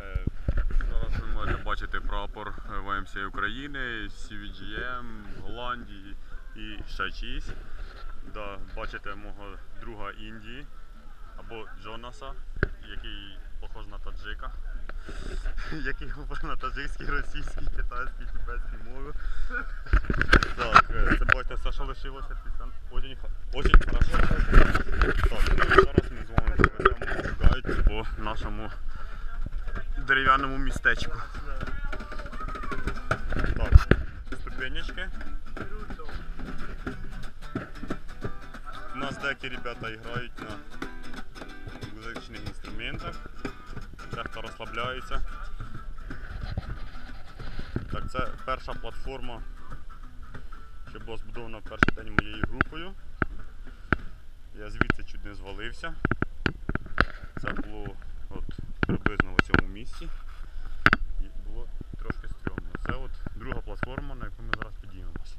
Е, зараз ви можете бачити прапор ВМС України, CVGM, Голландії і ще чийсь. Да, Бачите мого друга Індії або Джонаса, який похож на таджика, який говорить на таджикській, російській, китайській, тибетській мові. Так, е, це бачите, все, що лишилося після Очень, очень. Так, ну, зараз ми з вами проведемо гайд по нашому дерев'яному містечку. Так, ступенечки. У нас деякі ребята грають на музичних інструментах. Дехто розслабляється. Так, це перша платформа, що була збудована в перший день моєю групою. Я звідси чуть не звалився. Це було от, приблизно місці. І було трошки стрьомно. Це от друга платформа, на яку ми зараз підіймемося.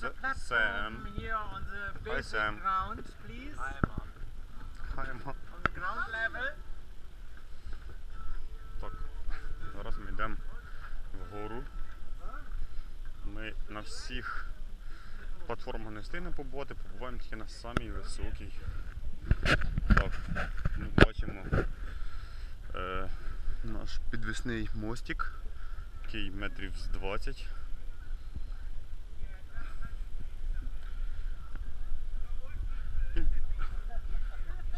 So Sam. here on the Hi, Sam. ground, please? Хаємо. On the ground level. Так, зараз ми йдемо вгору. Ми на всіх платформах не встигнемо побувати, побуваємо тільки на самій високій. Так, ми бачимо е, наш підвісний мостик, який метрів з 20.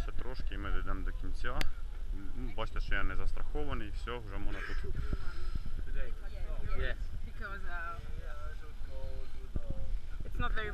Ще трошки і ми дійдемо до кінця. Бачите, що я не застрахований, все, вже можна тут.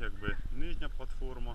якби нижня платформа.